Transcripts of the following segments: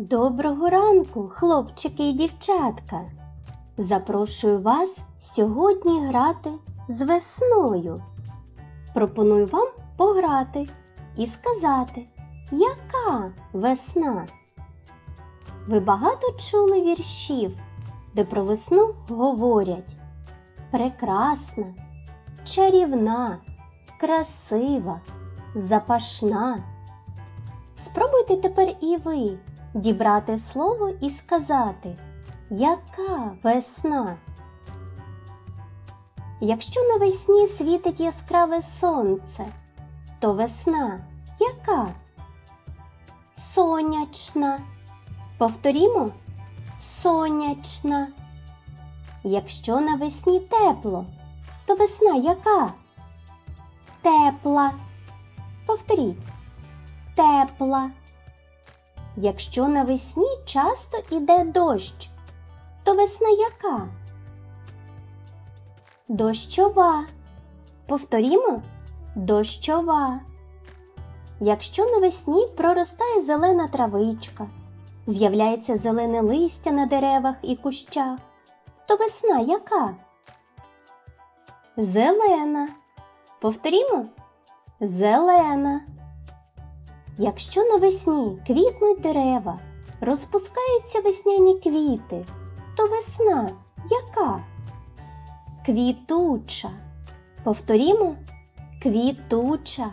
Доброго ранку, хлопчики і дівчатка! Запрошую вас сьогодні грати з весною. Пропоную вам пограти і сказати, яка весна? Ви багато чули віршів, де про весну говорять прекрасна, чарівна, красива, запашна. Спробуйте тепер і ви дібрати слово і сказати, яка весна? Якщо навесні світить яскраве сонце, то весна яка? Сонячна. Повторімо сонячна. Якщо навесні тепло, то весна яка? Тепла. Повторіть. Тепла. Якщо навесні часто іде дощ, то весна яка? Дощова. Повторімо дощова. Якщо навесні проростає зелена травичка, з'являється зелене листя на деревах і кущах, то весна яка? Зелена. Повторімо зелена. Якщо навесні квітнуть дерева, розпускаються весняні квіти, то весна яка? Квітуча. Повторімо квітуча.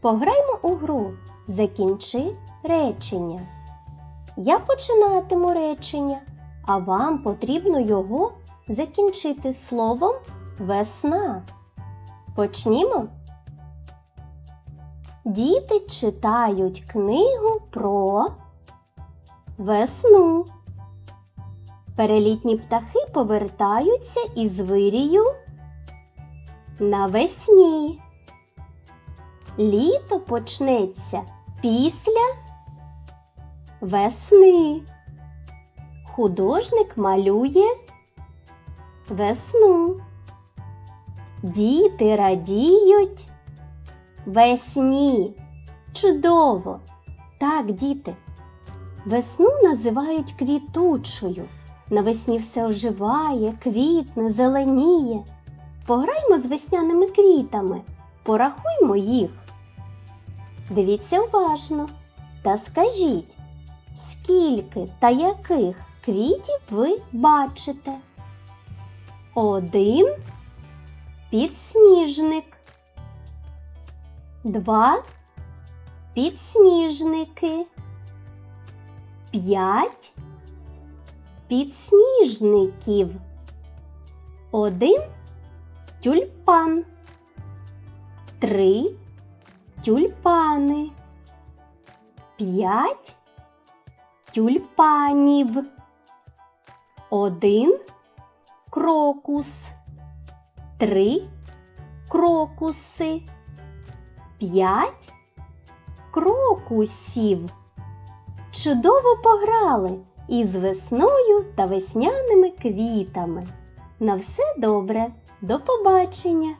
Пограймо у гру. Закінчи речення. Я починатиму речення, а вам потрібно його закінчити словом весна. Почнімо. Діти читають книгу про весну. Перелітні птахи повертаються із вирію навесні. Літо почнеться після весни. Художник малює весну. Діти радіють весні. Чудово! Так, діти. Весну називають квітучою. Навесні все оживає, квітне, зеленіє. Пограймо з весняними квітами, порахуймо їх. Дивіться уважно та скажіть, скільки та яких квітів ви бачите? Один підсніжник. Два підсніжники. П'ять підсніжників. Один тюльпан. Три тюльпани. П'ять тюльпанів. Один крокус. Три крокуси. П'ять крокусів. Чудово пограли із весною та весняними квітами. На все добре, до побачення!